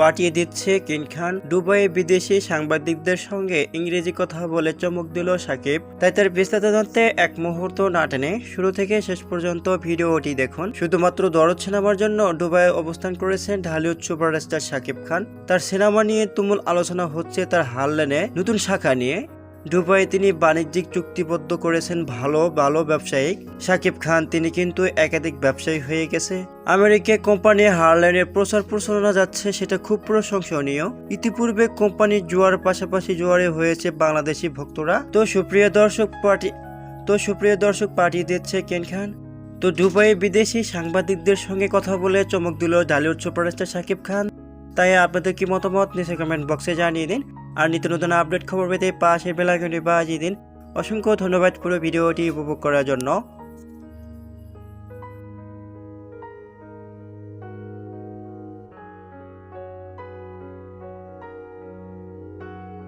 পাঠিয়ে দিচ্ছে কিন খান। দুবাইয়ে বিদেশি সাংবাদিকদের সঙ্গে ইংরেজি কথা বলে চমক দিল সাকিব। তাই তার বিস্তারিত জানতে এক মুহূর্ত না টেনে শুরু থেকে শেষ পর্যন্ত ভিডিওটি দেখুন। শুধুমাত্র দরদ সিনেমার জন্য দুবাইয়ে অবস্থান করেছেন ঢালিউড সুপারস্টার সাকিব খান। তার সিনেমা নিয়ে তুমুল আলোচনা হচ্ছে তার হারলেনে নতুন শাখা নিয়ে। দুবাইয়ে তিনি বাণিজ্যিক চুক্তিবদ্ধ করেছেন ভালো ভালো ব্যবসায়িক। সাকিব খান, তিনি কিন্তু একাধিক ব্যবসায়ী হয়ে গেছে। আমেরিকা কোম্পানি হারল্যান্ডের প্রচার প্রচারণা যাচ্ছে, সেটা খুব প্রশংসনীয়। ইতিপূর্বে কোম্পানির জোয়ার পাশাপাশি জোয়ারে হয়েছে বাংলাদেশি ভক্তরা। তো সুপ্রিয় দর্শক পার্টি, তো সুপ্রিয় দর্শক পাঠিয়ে দিচ্ছে কেন খান? তো দুবাইয়ে বিদেশি সাংবাদিকদের সঙ্গে কথা বলে চমক দিল ডালিউড সুপারস্টার সাকিব খান। তাই আপনাদের কি মতামত? নিচে কমেন্ট বক্সে জানিয়ে দিন। আর নিত্য নতুন আপডেট খবর পেতে পাশে বেলাইকনটি বাজিয়ে দিন। অসংখ্য ধন্যবাদ পুরো ভিডিওটি উপভোগ করার জন্য।